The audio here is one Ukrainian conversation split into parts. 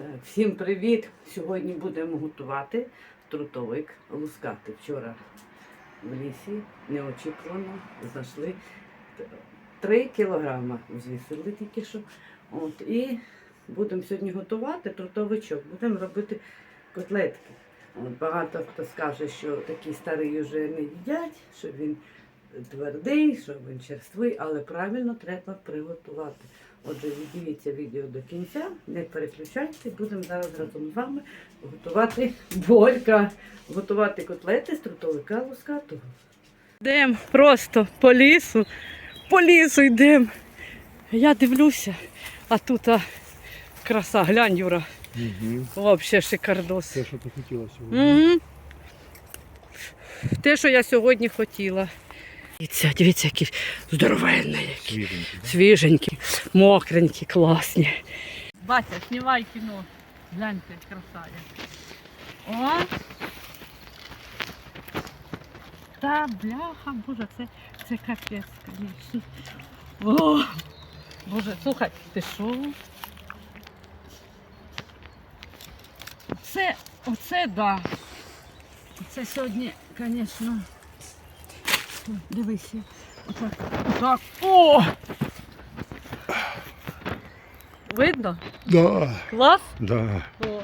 Так, всім привіт! Сьогодні будемо готувати трутовик лускати. Вчора в лісі неочікувано знайшли 3 кілограма. Взвісили тільки що. От, і будемо сьогодні готувати трутовичок. Будемо робити котлетки. От, багато хто скаже, що такий старий вже не їдять, що він твердий, що він черствий, але правильно треба приготувати. Отже, віддивіться відео до кінця, не переключайте, будемо зараз разом з вами готувати борька, готувати котлети з трутовика лускатого. Йдемо просто по лісу, по лісу йдемо. Я дивлюся, а тут а, краса, глянь, Юра, Угу. взагалі шикардос. Те, що ти хотіла сьогодні. Угу. Те, що я сьогодні хотіла. Дивіться, дивіться, які здоровенні, які Свіженький. да? свіженькі, мокренькі, класні. Батя, знімай кіно. Гляньте, краса. О! Та бляха, боже, це, це капець, звісно. О! Боже, слухай, ти що? Це, оце да. Це сьогодні, звісно. Дивися. Отак. Отак. О! Видно? Да, Клас? да. О.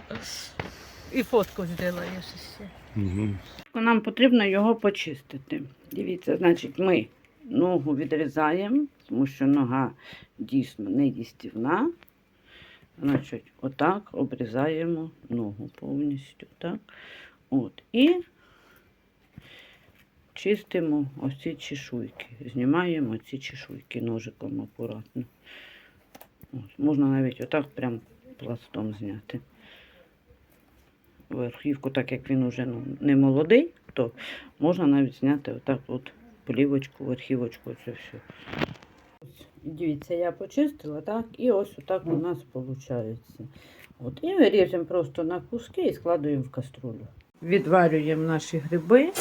І фотку зробиш ще. Угу. Нам потрібно його почистити. Дивіться, значить, ми ногу відрізаємо, тому що нога дійсно не їстівна. Значить, отак обрізаємо ногу повністю. Так? От. І чистимо ось ці чешуйки. Знімаємо ці чешуйки ножиком акуратно. От. Можна навіть отак прям пластом зняти. Верхівку, так як він уже ну, не молодий, то можна навіть зняти отак от плівочку, верхівочку, це все. Ось, Дивіться, я почистила, так, і ось отак у нас виходить. От, і ми ріжемо просто на куски і складуємо в каструлю. Відварюємо наші гриби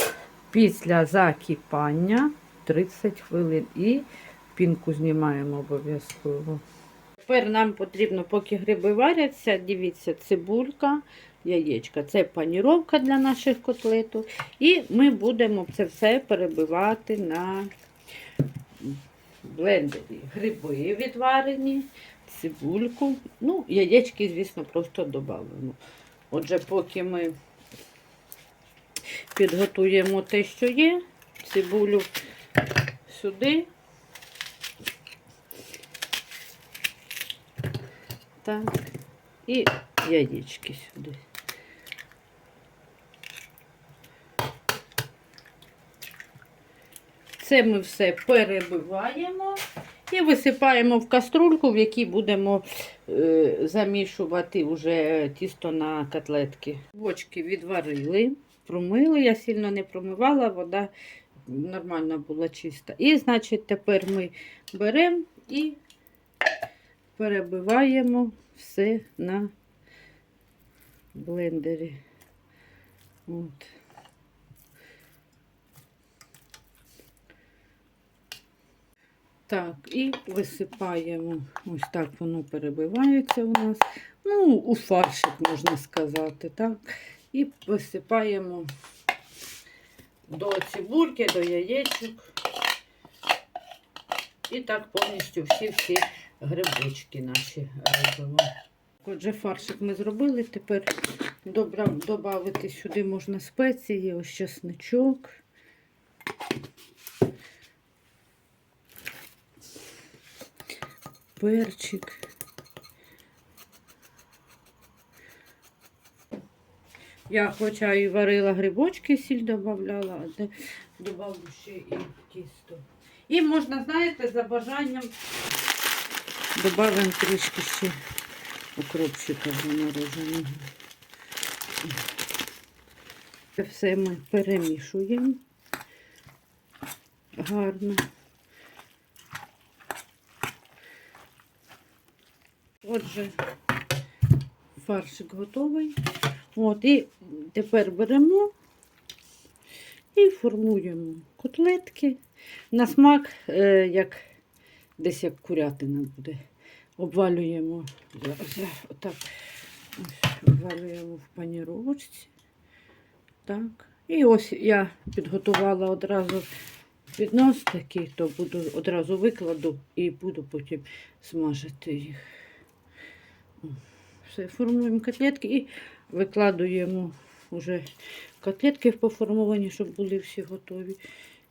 після закипання 30 хвилин і пінку знімаємо обов'язково. Тепер нам потрібно, поки гриби варяться, дивіться, цибулька, яєчка. Це паніровка для наших котлеток. І ми будемо це все перебивати на блендері. Гриби відварені, цибульку. Ну, яєчки, звісно, просто додамо. Отже, поки ми підготуємо те, що є, цибулю сюди. Так. І яєчки сюди. Це ми все перебиваємо і висипаємо в каструльку, в якій будемо е, замішувати вже тісто на котлетки. Бочки відварили, промили, я сильно не промивала, вода нормально була чиста. І, значить, тепер ми беремо і перебиваємо все на блендері. От. Так, і висипаємо. Ось так воно перебивається у нас. Ну, у фаршик можна сказати, так. І висипаємо до цибульки, до яєчок. І так повністю всі-всі грибочки наші робимо. Отже, фаршик ми зробили. Тепер додати сюди можна спеції, ось чесничок. Перчик. Я хоча і варила грибочки, сіль додавала, а де додавлю ще і тісто. І можна, знаєте, за бажанням додаємо трішки ще укропчика замороженого. Це все ми перемішуємо гарно. Отже, фаршик готовий. От, і тепер беремо і формуємо котлетки. На смак, е, як десь як курятина буде. Обвалюємо отак Ось ввалюємо в паніровочці. Так. І ось я підготувала одразу піднос такий, то буду одразу викладу і буду потім смажити їх. Все, формуємо котлетки і викладуємо вже котлетки поформовані, щоб були всі готові.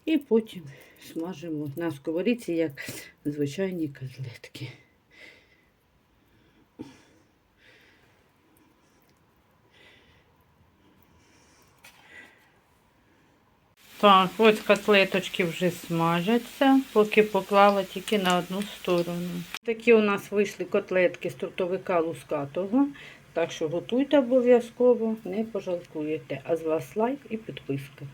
І потім смажимо на сковорідці, як звичайні котлетки. Так, ось котлеточки вже смажаться, поки поклала тільки на одну сторону. Такі у нас вийшли котлетки з трутовика лускатого. Так що готуйте обов'язково, не пожалкуєте. А з вас лайк і підписка.